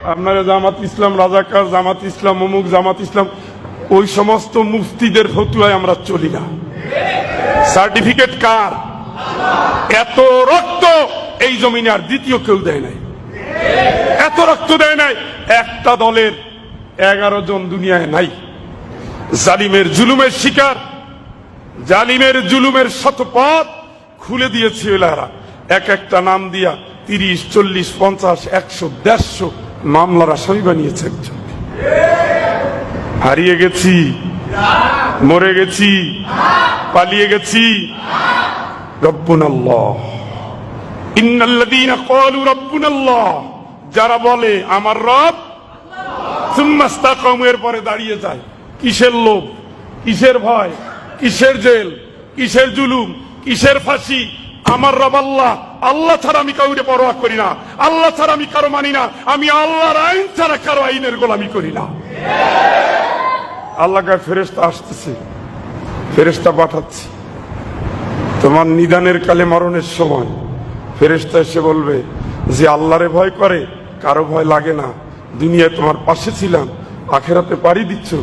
আপনারা জামাত ইসলাম, রাজাকার জামাত ইসলাম, অমুক জামাত ইসলাম, ওই সমস্ত মুফতিদের ফতুয়ায় আমরা চলি না। সার্টিফিকেট কার? এত রক্ত এই জমিনে আর দ্বিতীয় কেউ দেয় নাই। এত রক্ত দেয় নাই, একটা দলের এগারো জন দুনিয়ায় নাই। জালিমের জুলুমের শিকার, জালিমের জুলুমের শতপথ খুলে দিয়েছে এলারা এক একটা নাম দিয়া তিরিশ, চল্লিশ, পঞ্চাশ, একশো, দেড়শো মামলার আসামি বানিয়েছে একজন। হারিয়ে গেছি, মরে গেছি, পালিয়ে গেছি। যারা বলে, আমার রব সুম্মাস্তাকামু এর পরে দাঁড়িয়ে যায়। কিসের লোভ? কিসের ভয়? কিসের জেল? কিসের জুলুম? কিসের ফাঁসি? আমার রব আল্লাহ। আল্লাহ ছাড়া আমি কাউকে পরোয়া করি না। আল্লাহ ছাড়া আমি কারও মানি না। আমি আল্লাহর আইন ছাড়া কারও আইনের গোলামি করি না। আল্লাহ ফেরেস্তা আসতেছে। ফেরেস্তা পাঠাচ্ছি। তোমার নিদানের কালে মরণের সময় ফেরেস্তা এসে বলবে যে আল্লাহরে ভয় করে, কারও ভয় লাগে না। দুনিয়ায় তোমার পাশে ছিলাম, আখেরাতে পাড়ি দিচ্ছ।